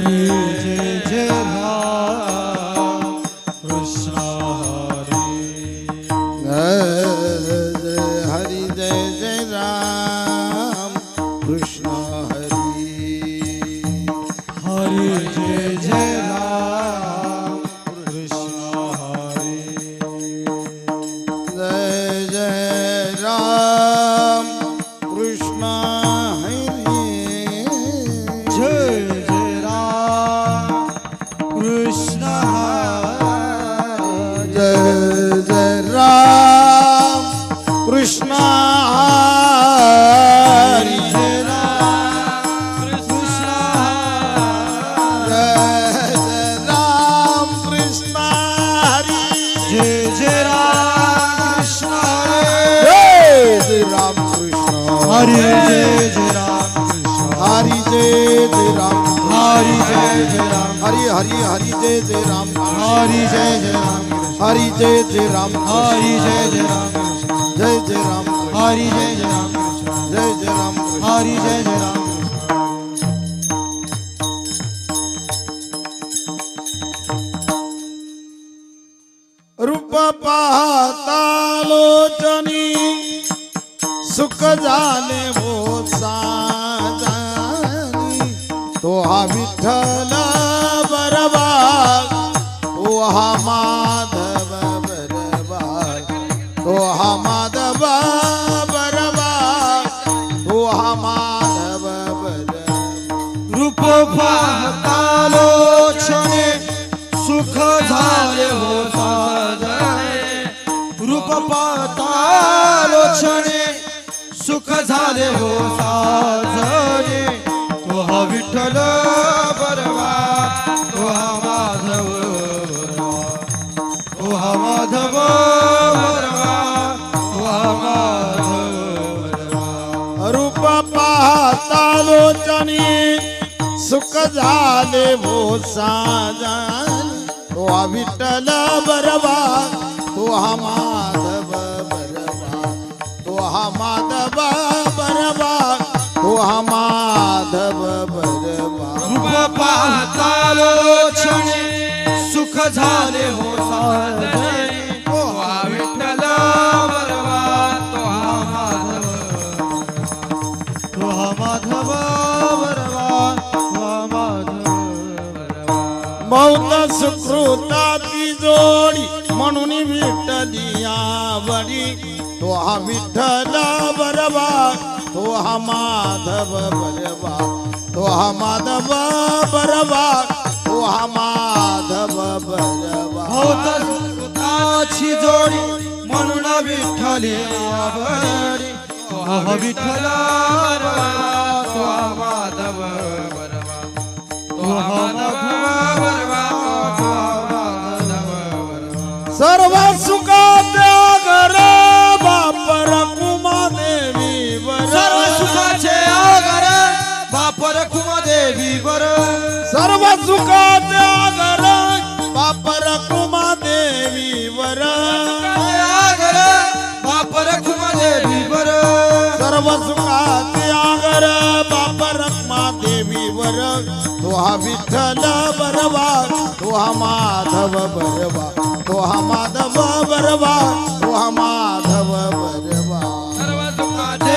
你。हरे जय जय राम कृष्ण हरि जय जय राम हरि जय जय राम हरि हरि हरि जय जय राम हरि जय जय राम हरि जय जय राम हरि जय जय राम कृष्ण जय जय राम हरि जय जय राम कृष्ण जय जय राम हरि जय जय राम विठ्ठल बरवा तो हा माधव बरवा तो हा माधव बरवा तो हा माधव बरबा रूप पाहता लोचने सुख झाले हो रूप पाहता लोचने सुख झाले हो साजने सुख झाले भो साजन. तो हा विठ्ठल बरबा तो हा माधव बरवा तो हा माधव बरवा तो हा माधव बरवा रूप पाहता लोचने सुख झाले हो साजने. तो हा ती सुकृताची जोडी म्हणून विठ्ठली आवडी. तो हा विठ्ठल बरवा तो हा माधव बरवा तो हा माधव बरवा तो हा माधव बरबा होत जोडी म्हणून विठ्ठले आवडी. तो हा विठ्ठल बरवा तो हा माधव सर्व सुखा त्यागर बापर कुमा देवी वर. सर्व सुखाचे आगर बापर देवी वर. सर्व सुखा देवीवर तो हा विठ्ठल बरवा तो हा माधव बरवा तो हा माधव बरवा. तो हा माधव बरवा सर्व सुखाचे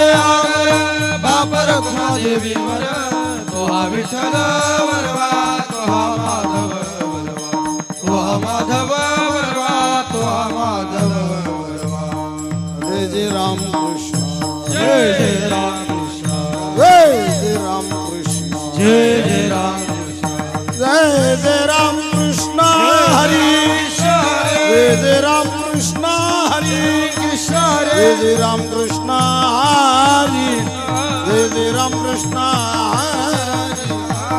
जय जय राम कृष्ण हरी जय जय राम कृष्ण हरी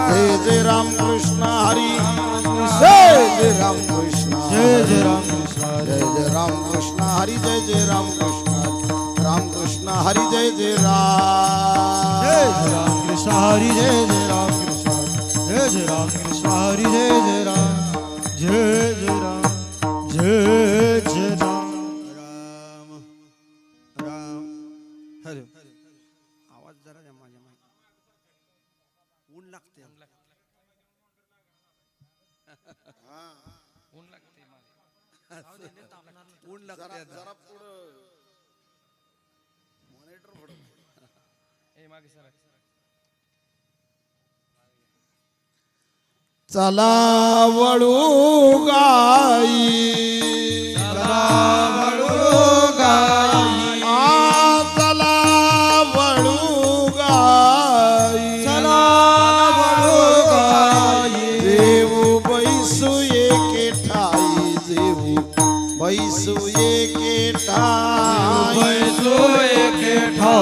जय जय राम कृष्ण हरी जय जय राम कृष्ण जय जय राम कृष्ण जय जय राम कृष्ण हरी जय जय राम कृष्ण राम कृष्ण हरी जय जय राम जय जय राम कृष्ण हरी जय जय राम कृष्ण जय जय राम कृष्ण हरी जय ऊन जरा लागते आता. जरा पुढं. मॉनिटर पुढं ए मागे सर. चला वळू गाई. आ, एके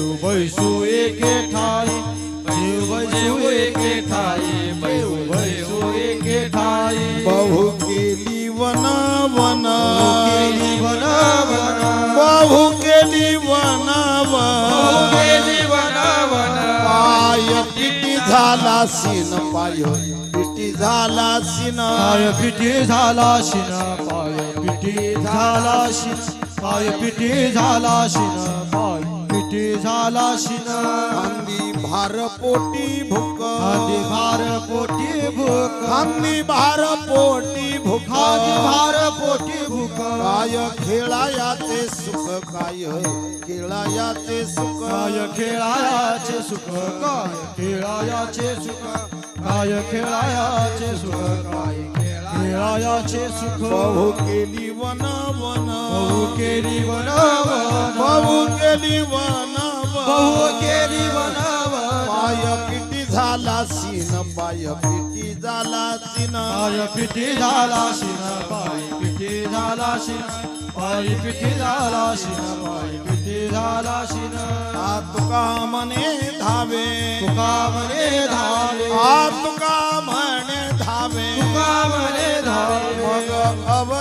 बैसू एके जीव बैसू एके ठाई जीव बैसू एके ठाई बैसू बैसू एके ठाई. बहु केली वन वन. केली वन वन. बहु केली वन वन. केली वन वन. पाय पिटी झाला सीन पाय पिटी झाला सीन. पाय पिठी झाला शिन पाय पिठी झाला शिन पाय पिठी झाला शिन खांदी भार पोटी भुक. आधी भार पोटी भूक. खांदी भार पोटी भुक. आधी भार पोटी भूक. काय खेळायाचे सुख काय खेळायाचे सुख. काय खेळायाचे सुख काय खेळायाचे सुख. काय खेळायाचे सुख काय खेळायाचे सुख बहु केली वन वन बहु केली वन बहु केली वन बहु वन केली वन पाय पिटी झाला सीन पाय पिटी झाला सीन पाय पिठी झाला शिन पाय पिठी झाला शिन पाय पिठी झाला शिन पाय पिठी झाला शिन आ तुका म्हणे धावे. तुका म्हणे धावे. आ तुका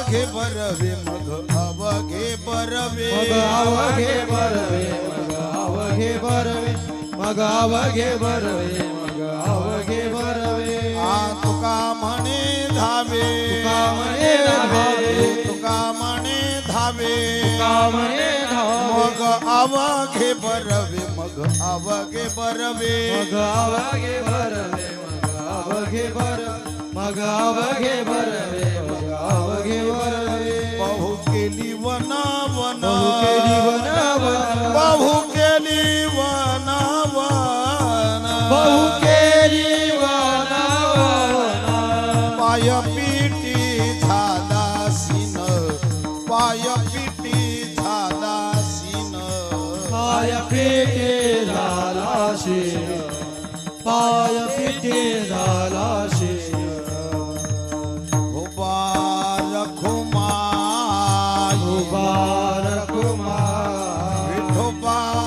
मग अवघे बरवे मग अवघे बरवे मग अवघे बरवे मग अवघे बरवे मग अवघे बरवे मग अवघे बरवे आ तुका म्हणे धावे तुका म्हणे धावे तुका म्हणे धावे तुका म्हणे धावे मग अवघे बरवे मग अवघे बरवे मग अवघे बरवे मग अवघे बर मग पिटी झाला सीन पाय पिटे झाला शिर पाय पिटे झाला शिर उबार खुमाई मुबारक कुमार विठोबार